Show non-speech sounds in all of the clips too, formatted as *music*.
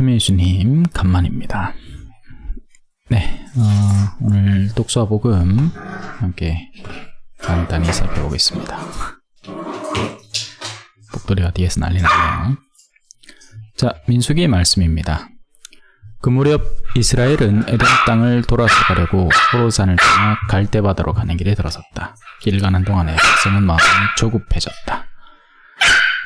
최민수님 간만입니다. 네, 어, 오늘 독서와 복음 함께 간단히 살펴보겠습니다. 복돌이가 뒤에서 난리 나네요. 자, 민수기의 말씀입니다. 그 무렵 이스라엘은 에덴 땅을 돌아서 가려고 호로산을 떠나 갈대바다로 가는 길에 들어섰다. 길 가는 동안에 백성은 마음이 조급해졌다.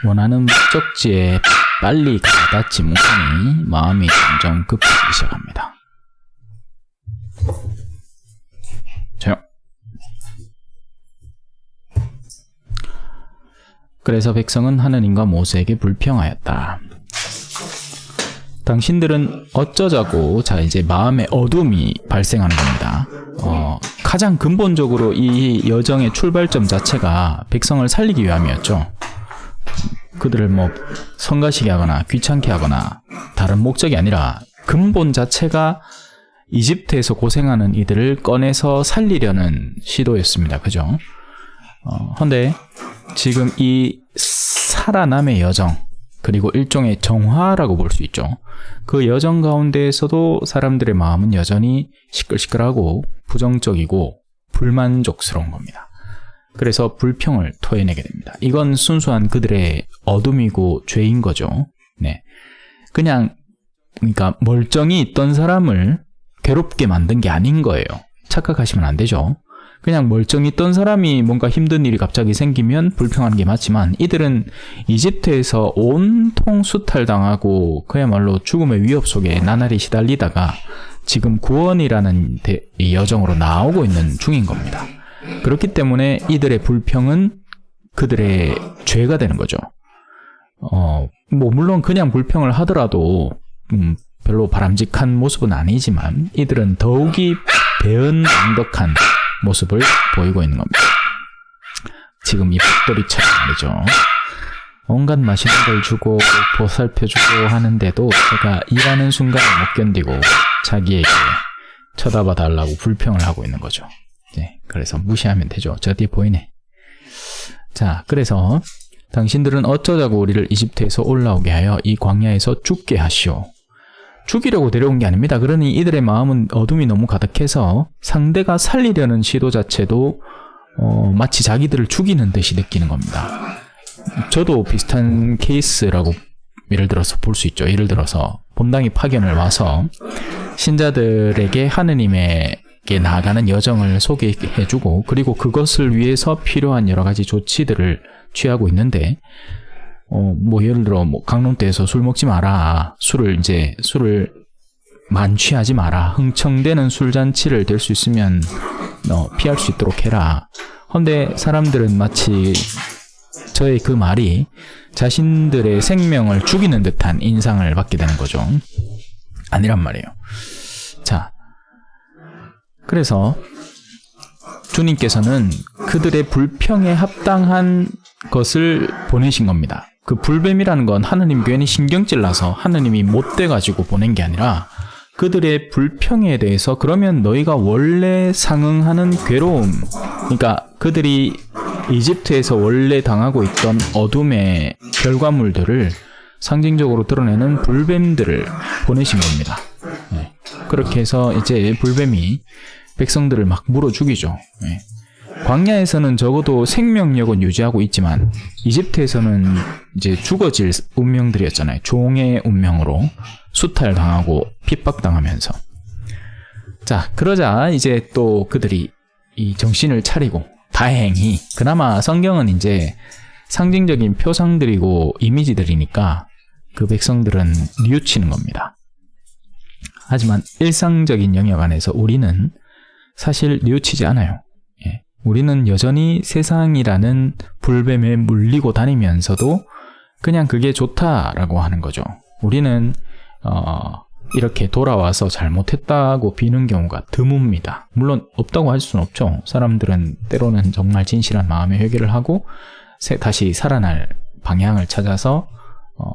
원하는 목적지에 빨리 가닿지 못하니 마음이 점점 급해지기 시작합니다. 조용. 그래서 백성은 하느님과 모세에게 불평하였다. 당신들은 어쩌자고 자 이제 마음의 어둠이 발생하는 겁니다. 어, 가장 근본적으로 이 여정의 출발점 자체가 백성을 살리기 위함이었죠. 그들을 뭐 성가시게 하거나 귀찮게 하거나 다른 목적이 아니라 근본 자체가 이집트에서 고생하는 이들을 꺼내서 살리려는 시도였습니다. 그죠? 어, 근데 지금 이 살아남의 여정 그리고 일종의 정화라고 볼 수 있죠. 그 여정 가운데에서도 사람들의 마음은 여전히 시끌시끌하고 부정적이고 불만족스러운 겁니다. 그래서 불평을 토해내게 됩니다. 이건 순수한 그들의 어둠이고 죄인 거죠. 네. 그냥, 그러니까 멀쩡히 있던 사람을 괴롭게 만든 게 아닌 거예요. 착각하시면 안 되죠. 그냥 멀쩡히 있던 사람이 뭔가 힘든 일이 갑자기 생기면 불평하는 게 맞지만 이들은 이집트에서 온통 수탈당하고 그야말로 죽음의 위협 속에 나날이 시달리다가 지금 구원이라는 여정으로 나오고 있는 중인 겁니다. 그렇기 때문에 이들의 불평은 그들의 죄가 되는 거죠. 어, 뭐, 물론 그냥 불평을 하더라도, 음, 별로 바람직한 모습은 아니지만, 이들은 더욱이 배은망덕한 모습을 보이고 있는 겁니다. 지금 이 복돌이처럼 말이죠. 온갖 맛있는 걸 주고, 보살펴주고 하는데도 제가 일하는 순간을 못 견디고, 자기에게 쳐다봐 달라고 불평을 하고 있는 거죠. 네, 그래서 무시하면 되죠. 저 뒤에 보이네. 자, 그래서 당신들은 어쩌자고 우리를 이집트에서 올라오게 하여 이 광야에서 죽게 하시오. 죽이려고 데려온 게 아닙니다. 그러니 이들의 마음은 어둠이 너무 가득해서 상대가 살리려는 시도 자체도 어, 마치 자기들을 죽이는 듯이 느끼는 겁니다. 저도 비슷한 케이스라고 예를 들어서 볼 수 있죠. 예를 들어서 본당이 파견을 와서 신자들에게 하느님에게 나아가는 여정을 소개해주고 그리고 그것을 위해서 필요한 여러 가지 조치들을 취하고 있는데 어 뭐 예를 들어 뭐 강론대에서 술 먹지 마라 술을 이제 술을 만취하지 마라 흥청대는 술잔치를 될 수 있으면 어, 피할 수 있도록 해라. 근데 사람들은 마치 저의 그 말이 자신들의 생명을 죽이는 듯한 인상을 받게 되는 거죠. 아니란 말이에요. 자, 그래서 주님께서는 그들의 불평에 합당한 것을 보내신 겁니다. 그 불뱀이라는 건 하느님 괜히 신경질 나서 하느님이 못돼 가지고 보낸 게 아니라 그들의 불평에 대해서 그러면 너희가 원래 상응하는 괴로움, 그러니까 그들이 이집트에서 원래 당하고 있던 어둠의 결과물들을 상징적으로 드러내는 불뱀들을 보내신 겁니다. 네. 그렇게 해서 이제 불뱀이 백성들을 막 물어 죽이죠. 네. 광야에서는 적어도 생명력은 유지하고 있지만 이집트에서는 이제 죽어질 운명들이었잖아요. 종의 운명으로 수탈당하고 핍박당하면서. 자, 그러자 이제 또 그들이 이 정신을 차리고 다행히 그나마 성경은 이제 상징적인 표상들이고 이미지들이니까 그 백성들은 뉘우치는 겁니다. 하지만 일상적인 영역 안에서 우리는 사실 뉘우치지 않아요. 예. 우리는 여전히 세상이라는 불뱀에 물리고 다니면서도 그냥 그게 좋다라고 하는 거죠. 우리는 어, 이렇게 돌아와서 잘못했다고 비는 경우가 드뭅니다. 물론 없다고 할 수는 없죠. 사람들은 때로는 정말 진실한 마음의 회개를 하고 새- 다시 살아날 방향을 찾아서 어,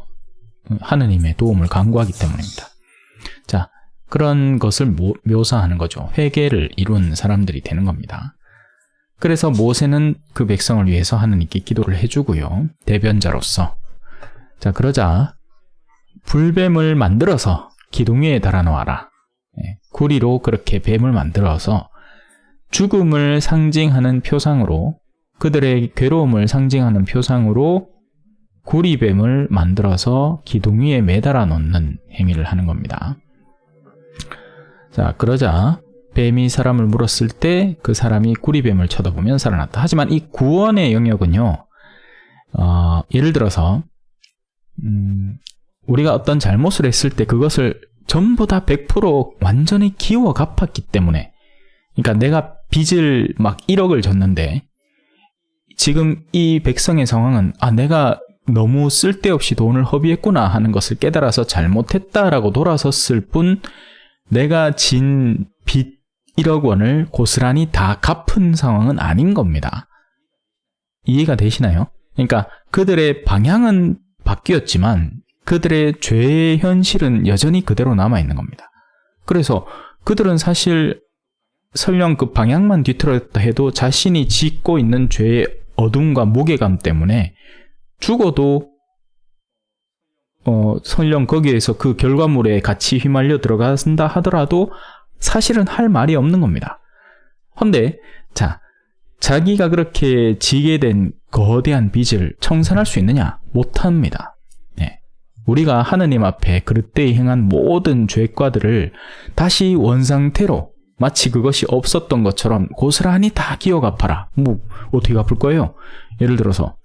하느님의 도움을 간구하기 때문입니다. 자, 그런 것을 모- 묘사하는 거죠. 회개를 이룬 사람들이 되는 겁니다. 그래서 모세는 그 백성을 위해서 하느님께 기도를 해주고요. 대변자로서. 자, 그러자 불뱀을 만들어서 기둥 위에 달아놓아라. 예, 구리로 그렇게 뱀을 만들어서 죽음을 상징하는 표상으로 그들의 괴로움을 상징하는 표상으로 구리뱀을 만들어서 기둥 위에 매달아 놓는 행위를 하는 겁니다. 자, 그러자 뱀이 사람을 물었을 때 그 사람이 구리뱀을 쳐다보면 살아났다. 하지만 이 구원의 영역은요, 어, 예를 들어서, 음, 우리가 어떤 잘못을 했을 때 그것을 전부 다 100% 완전히 기워 갚았기 때문에, 그러니까 내가 빚을 막 1억을 졌는데, 지금 이 백성의 상황은, 아, 내가 너무 쓸데없이 돈을 허비했구나 하는 것을 깨달아서 잘못했다라고 돌아섰을 뿐, 내가 진 빚 1억 원을 고스란히 다 갚은 상황은 아닌 겁니다. 이해가 되시나요? 그러니까 그들의 방향은 바뀌었지만 그들의 죄의 현실은 여전히 그대로 남아 있는 겁니다. 그래서 그들은 사실 설령 그 방향만 뒤틀었다 해도 자신이 짓고 있는 죄의 어둠과 무게감 때문에 죽어도 어, 설령 거기에서 그 결과물에 같이 휘말려 들어간다 하더라도 사실은 할 말이 없는 겁니다. 헌데, 자, 자기가 그렇게 지게 된 거대한 빚을 청산할 수 있느냐? 못합니다. 예. 우리가 하느님 앞에 그릇되이 행한 모든 죄과들을 다시 원상태로 마치 그것이 없었던 것처럼 고스란히 다 기어 갚아라. 뭐, 어떻게 갚을 거예요? 예를 들어서,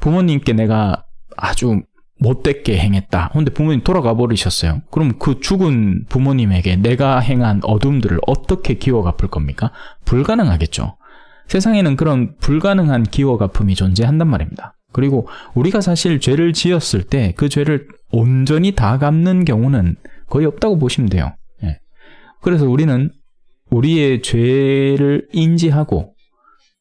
부모님께 내가 아주 못됐게 행했다. 근데 부모님 돌아가 버리셨어요. 그럼 그 죽은 부모님에게 내가 행한 어둠들을 어떻게 기워 갚을 겁니까? 불가능하겠죠. 세상에는 그런 불가능한 기워 갚음이 존재한단 말입니다. 그리고 우리가 사실 죄를 지었을 때 그 죄를 온전히 다 갚는 경우는 거의 없다고 보시면 돼요. 예. 그래서 우리는 우리의 죄를 인지하고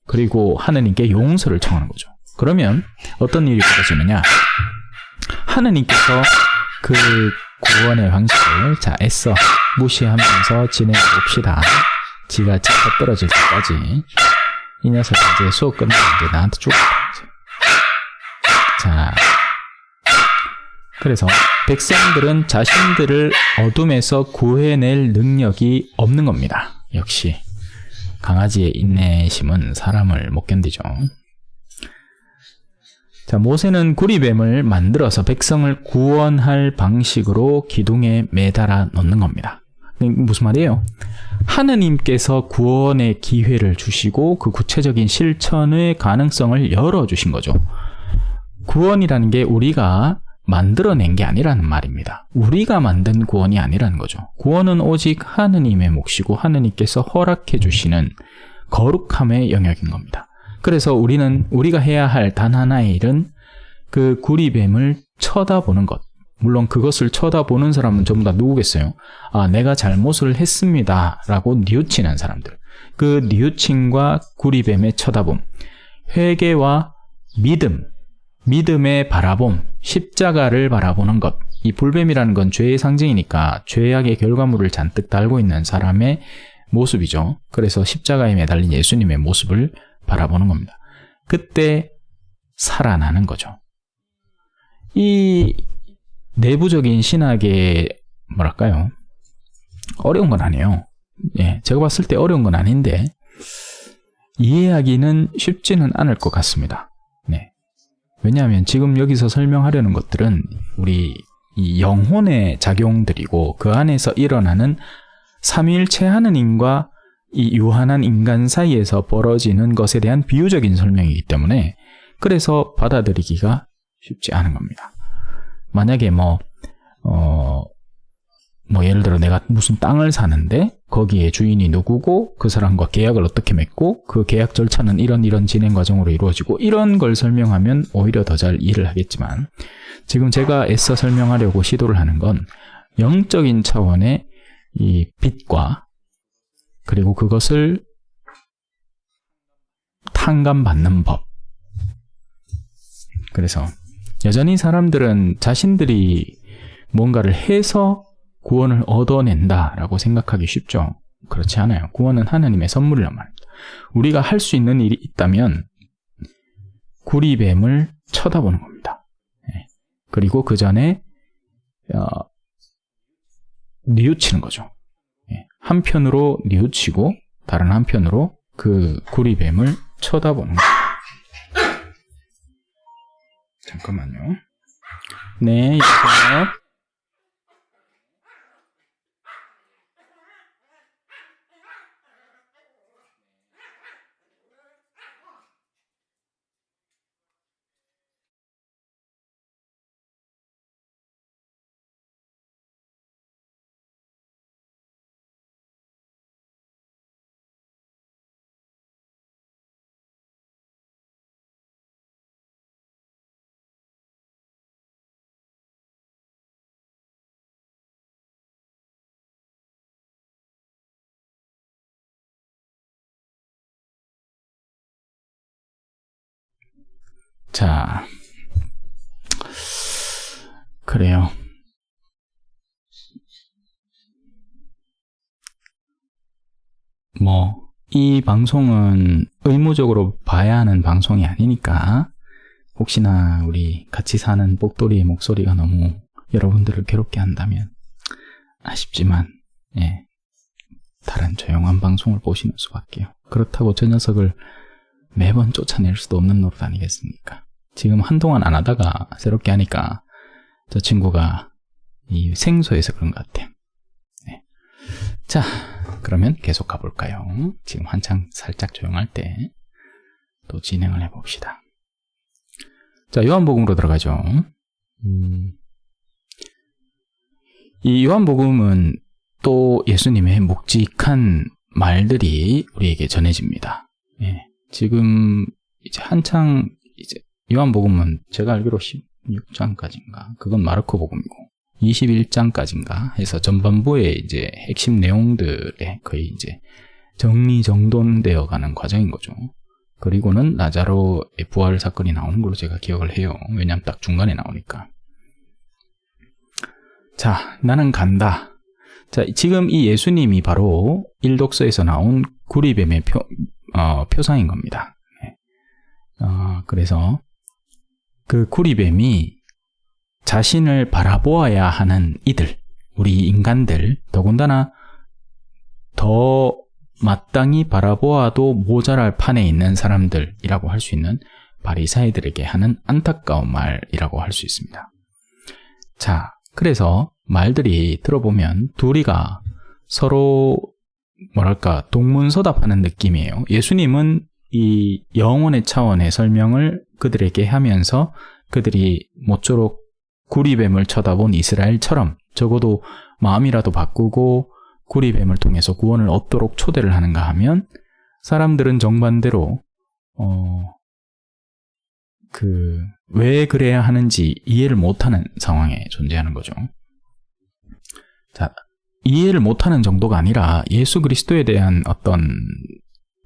그리고 하느님께 용서를 청하는 거죠. 그러면 어떤 일이 벌어지느냐? 하느님께서 그 구원의 방식을 자 애써 무시하면서 진행해 봅시다. 지가 집어 떨어질 때까지 이 녀석 이제 수업 끝나면 이제 나한테 죽었다. 자, 그래서 백성들은 자신들을 어둠에서 구해낼 능력이 없는 겁니다. 역시 강아지의 인내심은 사람을 못 견디죠. 자, 모세는 구리뱀을 만들어서 백성을 구원할 방식으로 기둥에 매달아 놓는 겁니다. 무슨 말이에요? 하느님께서 구원의 기회를 주시고 그 구체적인 실천의 가능성을 열어주신 거죠. 구원이라는 게 우리가 만들어낸 게 아니라는 말입니다. 우리가 만든 구원이 아니라는 거죠. 구원은 오직 하느님의 몫이고 하느님께서 허락해 주시는 거룩함의 영역인 겁니다. 그래서 우리는 우리가 해야 할 단 하나의 일은 그 구리뱀을 쳐다보는 것. 물론 그것을 쳐다보는 사람은 전부 다 누구겠어요? 아, 내가 잘못을 했습니다. 라고 뉘우치는 사람들. 그 뉘우침과 구리뱀의 쳐다봄. 회개와 믿음. 믿음의 바라봄. 십자가를 바라보는 것. 이 불뱀이라는 건 죄의 상징이니까 죄악의 결과물을 잔뜩 달고 있는 사람의 모습이죠. 그래서 십자가에 매달린 예수님의 모습을 바라보는 겁니다. 그때 살아나는 거죠. 이 내부적인 신학의 뭐랄까요? 어려운 건 아니에요. 예, 제가 봤을 때 어려운 건 아닌데 이해하기는 쉽지는 않을 것 같습니다. 네. 왜냐하면 지금 여기서 설명하려는 것들은 우리 이 영혼의 작용들이고 그 안에서 일어나는 삼위일체 하느님과 이 유한한 인간 사이에서 벌어지는 것에 대한 비유적인 설명이기 때문에 그래서 받아들이기가 쉽지 않은 겁니다. 만약에 뭐, 어, 뭐 예를 들어 내가 무슨 땅을 사는데 거기에 주인이 누구고 그 사람과 계약을 어떻게 맺고 그 계약 절차는 이런 이런 진행 과정으로 이루어지고 이런 걸 설명하면 오히려 더 잘 이해를 하겠지만 지금 제가 애써 설명하려고 시도를 하는 건 영적인 차원의 이 빛과 그리고 그것을 탕감받는 법. 그래서 여전히 사람들은 자신들이 뭔가를 해서 구원을 얻어낸다라고 생각하기 쉽죠. 그렇지 않아요. 구원은 하나님의 선물이란 말입니다. 우리가 할 수 있는 일이 있다면 구리뱀을 쳐다보는 겁니다. 예. 그리고 그 전에 어, 뉘우치는 거죠. 예, 한편으로 뉘우치고 다른 한편으로 그 구리뱀을 쳐다보는 거죠. 잠깐만요. 네, 여보세 자, 그래요. 뭐, 이 방송은 의무적으로 봐야 하는 방송이 아니니까, 혹시나 우리 같이 사는 복돌이의 목소리가 너무 여러분들을 괴롭게 한다면, 아쉽지만, 예, 다른 조용한 방송을 보시는 수밖에요. 그렇다고 저 녀석을 매번 쫓아낼 수도 없는 노릇 아니겠습니까? 지금 한동안 안 하다가 새롭게 하니까 저 친구가 이 생소해서 그런 것 같아요. 네. 자, 그러면 계속 가볼까요? 지금 한창 살짝 조용할 때 또 진행을 해봅시다. 자, 요한복음으로 들어가죠. 음, 이 요한복음은 또 예수님의 묵직한 말들이 우리에게 전해집니다. 예. 지금 이제 한창 이제 요한복음은 제가 알기로 16장까지인가 그건 마르코 복음이고 21장까지인가 해서 전반부에 이제 핵심 내용들에 거의 이제 정리정돈되어 가는 과정인 거죠. 그리고는 나자로의 부활 사건이 나오는 걸로 제가 기억을 해요. 왜냐하면 딱 중간에 나오니까. 자, 나는 간다. 자, 지금 이 예수님이 바로 일독서에서 나온 구리뱀의 표, 어, 표상인 겁니다. 네. 어, 그래서 그 구리뱀이 자신을 바라보아야 하는 이들, 우리 인간들, 더군다나 더 마땅히 바라보아도 모자랄 판에 있는 사람들이라고 할 수 있는 바리사이들에게 하는 안타까운 말이라고 할 수 있습니다. 자, 그래서 말들이 들어보면 둘이가 서로 뭐랄까 동문서답하는 느낌이에요. 예수님은 이 영혼의 차원의 설명을 그들에게 하면서 그들이 모쪼록 구리뱀을 쳐다본 이스라엘처럼 적어도 마음이라도 바꾸고 구리뱀을 통해서 구원을 얻도록 초대를 하는가 하면 사람들은 정반대로 어, 그, 왜 그래야 하는지 이해를 못하는 상황에 존재하는 거죠. 자, 이해를 못하는 정도가 아니라 예수 그리스도에 대한 어떤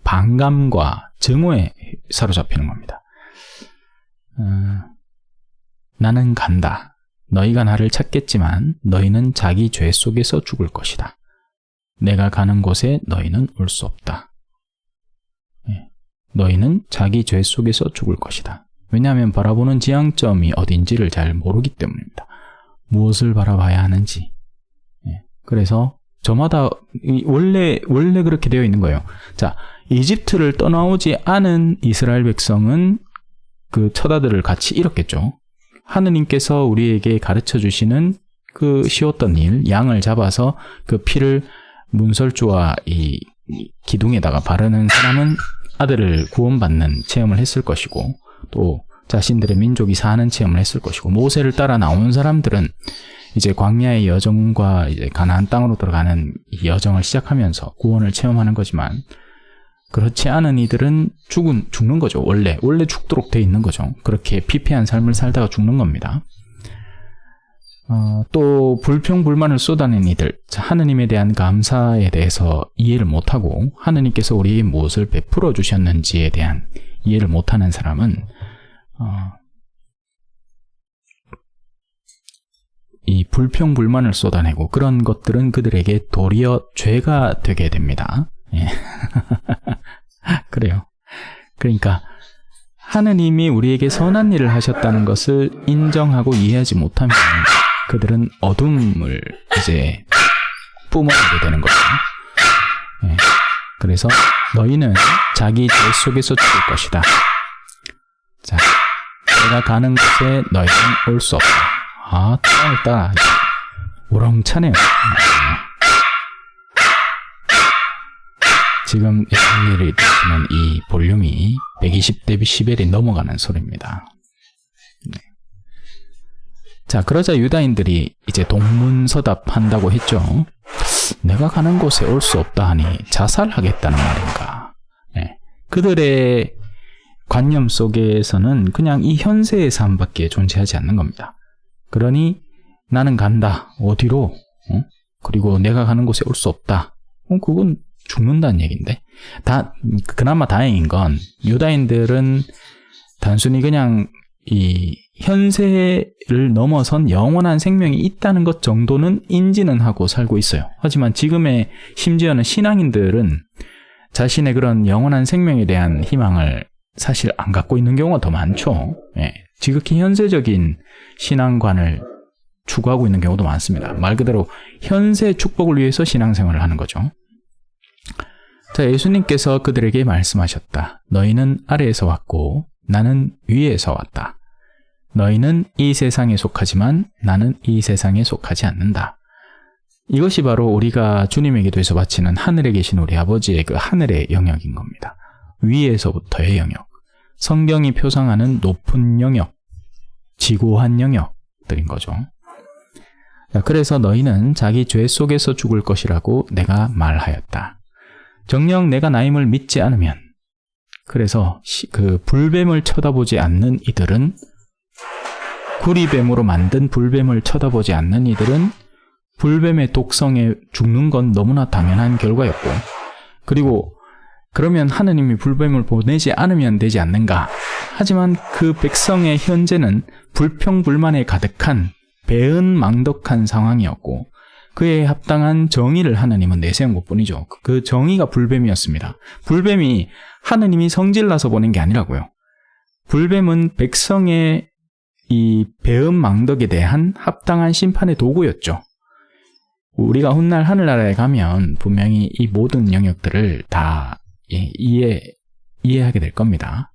반감과 증오에 사로잡히는 겁니다. 어, 나는 간다. 너희가 나를 찾겠지만 너희는 자기 죄 속에서 죽을 것이다. 내가 가는 곳에 너희는 올 수 없다. 예, 너희는 자기 죄 속에서 죽을 것이다. 왜냐하면 바라보는 지향점이 어딘지를 잘 모르기 때문입니다. 무엇을 바라봐야 하는지. 예, 그래서 저마다 원래 원래 그렇게 되어 있는 거예요. 자, 이집트를 떠나오지 않은 이스라엘 백성은 그 처다들을 같이 잃었겠죠. 하느님께서 우리에게 가르쳐 주시는 그 쉬웠던 일, 양을 잡아서 그 피를 문설주와 이 기둥에다가 바르는 사람은 아들을 구원받는 체험을 했을 것이고 또 자신들의 민족이 사는 체험을 했을 것이고 모세를 따라 나온 사람들은 이제 광야의 여정과 이제 가나안 땅으로 들어가는 이 여정을 시작하면서 구원을 체험하는 거지만 그렇지 않은 이들은 죽은 죽는 거죠. 원래 원래 죽도록 돼 있는 거죠. 그렇게 피폐한 삶을 살다가 죽는 겁니다. 어, 또 불평 불만을 쏟아낸 이들, 하느님에 대한 감사에 대해서 이해를 못하고 하느님께서 우리에게 무엇을 베풀어 주셨는지에 대한 이해를 못하는 사람은 어, 이 불평 불만을 쏟아내고 그런 것들은 그들에게 도리어 죄가 되게 됩니다. 예. *laughs* 그래요. 그러니까 하느님이 우리에게 선한 일을 하셨다는 것을 인정하고 이해하지 못하면 그들은 어둠을 이제 뿜어내게 되는 거죠. 예. 그래서 너희는 자기 죄 속에서 죽을 것이다. 자, 내가 가는 곳에 너희는 올 수 없다. 아, 따다 우렁차네요. 지금 엘리를 들으시는 이 볼륨이 120dB이 넘어가는 소리입니다. 네. 자, 그러자 유다인들이 이제 동문서답한다고 했죠. 내가 가는 곳에 올 수 없다 하니 자살하겠다는 말인가. 네. 그들의 관념 속에서는 그냥 이 현세의 삶밖에 존재하지 않는 겁니다. 그러니 나는 간다. 어디로? 어? 그리고 내가 가는 곳에 올 수 없다. 어, 그건 죽는다는 얘기인데. 다, 그나마 다행인 건 유다인들은 단순히 그냥 이 현세를 넘어선 영원한 생명이 있다는 것 정도는 인지는 하고 살고 있어요. 하지만 지금의 심지어는 신앙인들은 자신의 그런 영원한 생명에 대한 희망을 사실 안 갖고 있는 경우가 더 많죠. 예, 지극히 현세적인 신앙관을 추구하고 있는 경우도 많습니다. 말 그대로 현세 축복을 위해서 신앙생활을 하는 거죠. 자, 예수님께서 그들에게 말씀하셨다. 너희는 아래에서 왔고 나는 위에서 왔다. 너희는 이 세상에 속하지만 나는 이 세상에 속하지 않는다. 이것이 바로 우리가 주님에게 대해서 바치는 하늘에 계신 우리 아버지의 그 하늘의 영역인 겁니다. 위에서부터의 영역. 성경이 표상하는 높은 영역, 지고한 영역들인 거죠. 그래서 너희는 자기 죄 속에서 죽을 것이라고 내가 말하였다. 정녕 내가 나임을 믿지 않으면, 그래서 그 불뱀을 쳐다보지 않는 이들은 구리뱀으로 만든 불뱀을 쳐다보지 않는 이들은 불뱀의 독성에 죽는 건 너무나 당연한 결과였고, 그리고 그러면 하느님이 불뱀을 보내지 않으면 되지 않는가? 하지만 그 백성의 현재는 불평불만에 가득한 배은망덕한 상황이었고, 그에 합당한 정의를 하나님은 내세운 것 뿐이죠. 그 정의가 불뱀이었습니다. 불뱀이 하느님이 성질나서 보낸 게 아니라고요. 불뱀은 백성의 이 배은망덕에 대한 합당한 심판의 도구였죠. 우리가 훗날 하늘나라에 가면 분명히 이 모든 영역들을 다 예, 이해, 이해하게 될 겁니다.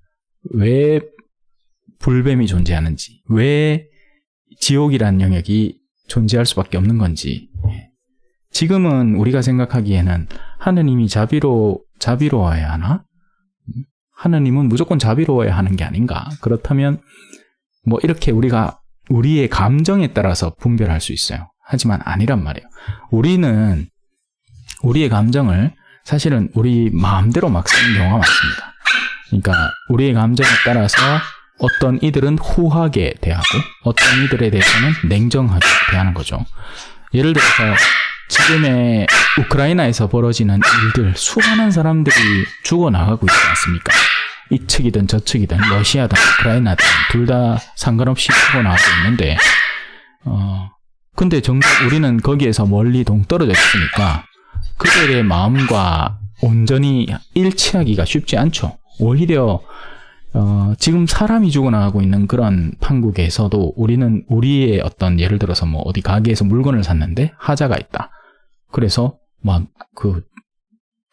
왜 불뱀이 존재하는지, 왜 지옥이라는 영역이 존재할 수밖에 없는 건지. 예. 지금은 우리가 생각하기에는 하느님이 자비로, 자비로워야 하나? 하느님은 무조건 자비로워야 하는 게 아닌가? 그렇다면, 뭐, 이렇게 우리가 우리의 감정에 따라서 분별할 수 있어요. 하지만 아니란 말이에요. 우리는 우리의 감정을 사실은 우리 마음대로 막 쓰는 경우가 많습니다. 그러니까 우리의 감정에 따라서 어떤 이들은 후하게 대하고 어떤 이들에 대해서는 냉정하게 대하는 거죠. 예를 들어서 지금의 우크라이나에서 벌어지는 일들 수많은 사람들이 죽어나가고 있지 않습니까? 이 측이든 저 측이든 러시아든 우크라이나든 둘 다 상관없이 죽어나가고 있는데 어 근데 정작 우리는 거기에서 멀리 동떨어져 있으니까 그들의 마음과 온전히 일치하기가 쉽지 않죠. 오히려 어, 지금 사람이 죽어나가고 있는 그런 판국에서도 우리는 우리의 어떤 예를 들어서 뭐 어디 가게에서 물건을 샀는데 하자가 있다. 그래서 막 그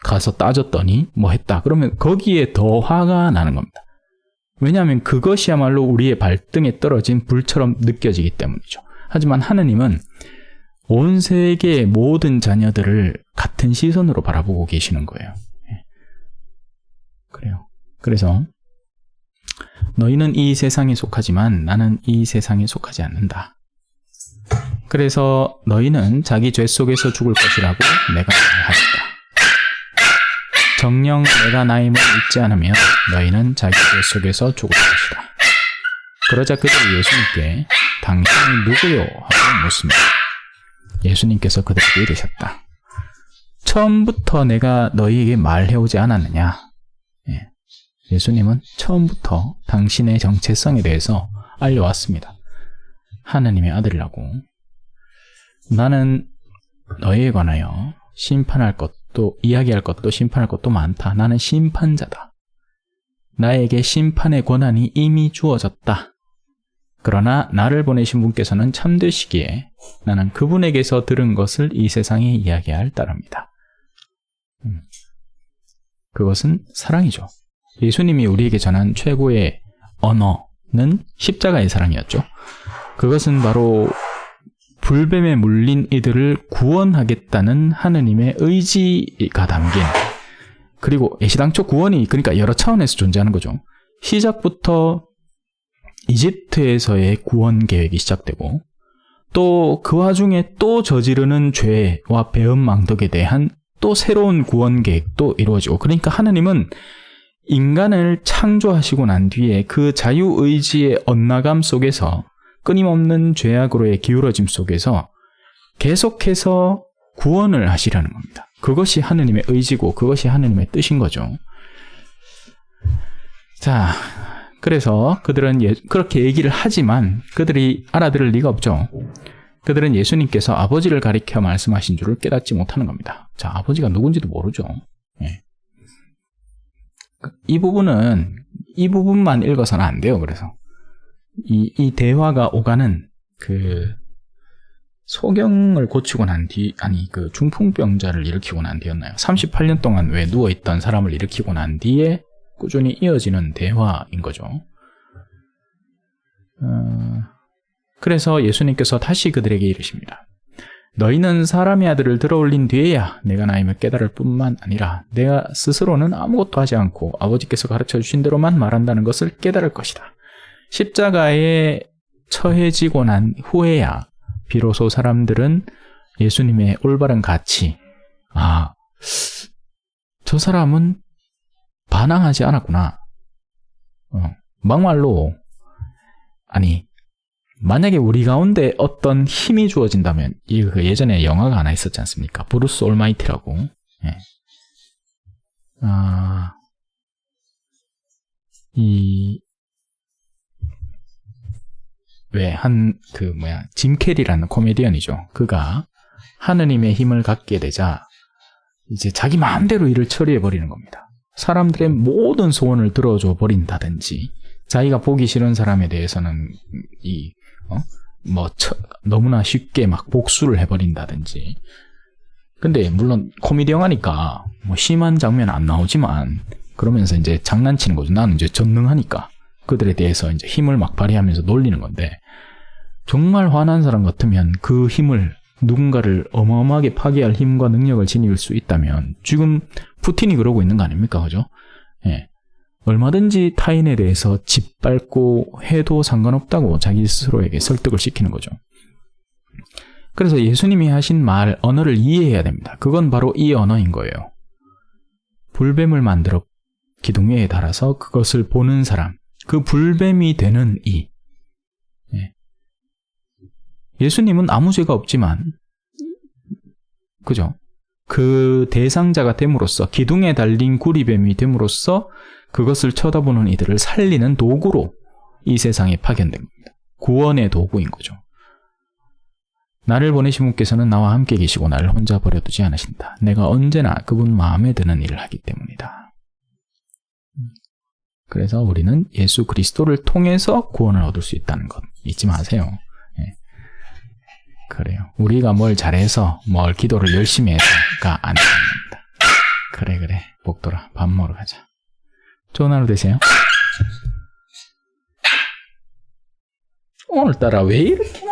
가서 따졌더니 뭐 했다. 그러면 거기에 더 화가 나는 겁니다. 왜냐하면 그것이야말로 우리의 발등에 떨어진 불처럼 느껴지기 때문이죠. 하지만 하느님은 온 세계의 모든 자녀들을 같은 시선으로 바라보고 계시는 거예요. 예. 그래요. 그래서 너희는 이 세상에 속하지만 나는 이 세상에 속하지 않는다. 그래서 너희는 자기 죄 속에서 죽을 것이라고 내가 말하였다. 정령 내가 나임을 잊지 않으면 너희는 자기 죄 속에서 죽을 것이다. 그러자 그들이 예수님께 당신이 누구요? 하고 묻습니다. 예수님께서 그들에게 이르셨다. 처음부터 내가 너희에게 말해오지 않았느냐? 예. 예수님은 처음부터 당신의 정체성에 대해서 알려왔습니다. 하나님의 아들이라고. 나는 너희에 관하여 심판할 것도, 이야기할 것도 심판할 것도 많다. 나는 심판자다. 나에게 심판의 권한이 이미 주어졌다. 그러나 나를 보내신 분께서는 참되시기에 나는 그분에게서 들은 것을 이 세상에 이야기할 따릅니다. 음. 그것은 사랑이죠. 예수님이 우리에게 전한 최고의 언어는 십자가의 사랑이었죠. 그것은 바로 불뱀에 물린 이들을 구원하겠다는 하느님의 의지가 담긴 그리고 애시당초 구원이 그러니까 여러 차원에서 존재하는 거죠. 시작부터 이집트에서의 구원 계획이 시작되고 또 그 와중에 또 저지르는 죄와 배은망덕에 대한 또 새로운 구원 계획도 이루어지고 그러니까 하나님은 인간을 창조하시고 난 뒤에 그 자유의지의 엇나감 속에서 끊임없는 죄악으로의 기울어짐 속에서 계속해서 구원을 하시려는 겁니다. 그것이 하느님의 의지고 그것이 하느님의 뜻인 거죠. 자, 그래서 그들은 예, 그렇게 얘기를 하지만 그들이 알아들을 리가 없죠. 그들은 예수님께서 아버지를 가리켜 말씀하신 줄을 깨닫지 못하는 겁니다. 자, 아버지가 누군지도 모르죠. 예. 이 부분은 이 부분만 읽어서는 안 돼요. 그래서 이, 이 대화가 오가는 그 소경을 고치고 난 뒤, 아니, 그 중풍병자를 일으키고 난 뒤였나요? 38년 동안 왜 누워있던 사람을 일으키고 난 뒤에 꾸준히 이어지는 대화인 거죠. 어, 그래서 예수님께서 다시 그들에게 이르십니다. 너희는 사람의 아들을 들어올린 뒤에야 내가 나임을 깨달을 뿐만 아니라 내가 스스로는 아무것도 하지 않고 아버지께서 가르쳐 주신 대로만 말한다는 것을 깨달을 것이다. 십자가에 처해지고 난 후에야 비로소 사람들은 예수님의 올바른 가치, 아, 저 사람은 반항하지 않았구나. 어, 막말로, 아니, 만약에 우리 가운데 어떤 힘이 주어진다면, 이 그 예전에 영화가 하나 있었지 않습니까? 브루스 올마이티라고. 예. 아, 이, 왜, 한, 그, 뭐야, 짐 캐리라는 코미디언이죠. 그가 하느님의 힘을 갖게 되자, 이제 자기 마음대로 일을 처리해버리는 겁니다. 사람들의 모든 소원을 들어줘 버린다든지, 자기가 보기 싫은 사람에 대해서는, 이, 어? 뭐, 처, 너무나 쉽게 막 복수를 해버린다든지. 근데, 물론, 코미디 영화니까, 뭐, 심한 장면 안 나오지만, 그러면서 이제 장난치는 거죠. 나는 이제 전능하니까. 그들에 대해서 이제 힘을 막 발휘하면서 놀리는 건데 정말 화난 사람 같으면 그 힘을 누군가를 어마어마하게 파괴할 힘과 능력을 지닐 수 있다면 지금 푸틴이 그러고 있는 거 아닙니까? 그죠? 예. 얼마든지 타인에 대해서 짓밟고 해도 상관없다고 자기 스스로에게 설득을 시키는 거죠. 그래서 예수님이 하신 말, 언어를 이해해야 됩니다. 그건 바로 이 언어인 거예요. 불뱀을 만들어 기둥 위에 달아서 그것을 보는 사람, 그 불뱀이 되는 이. 예. 예수님은 아무 죄가 없지만, 그죠? 그 대상자가 됨으로써, 기둥에 달린 구리뱀이 됨으로써 그것을 쳐다보는 이들을 살리는 도구로 이 세상에 파견된 겁니다. 구원의 도구인 거죠. 나를 보내신 분께서는 나와 함께 계시고 나를 혼자 버려두지 않으신다. 내가 언제나 그분 마음에 드는 일을 하기 때문이다. 그래서 우리는 예수 그리스도를 통해서 구원을 얻을 수 있다는 것 잊지 마세요. 예. 그래요. 우리가 뭘 잘해서 뭘 기도를 열심히 해서가 안 됩니다. 그래 그래 복돌아 밥 먹으러 가자. 좋은 하루 되세요. 오늘따라 왜 이렇게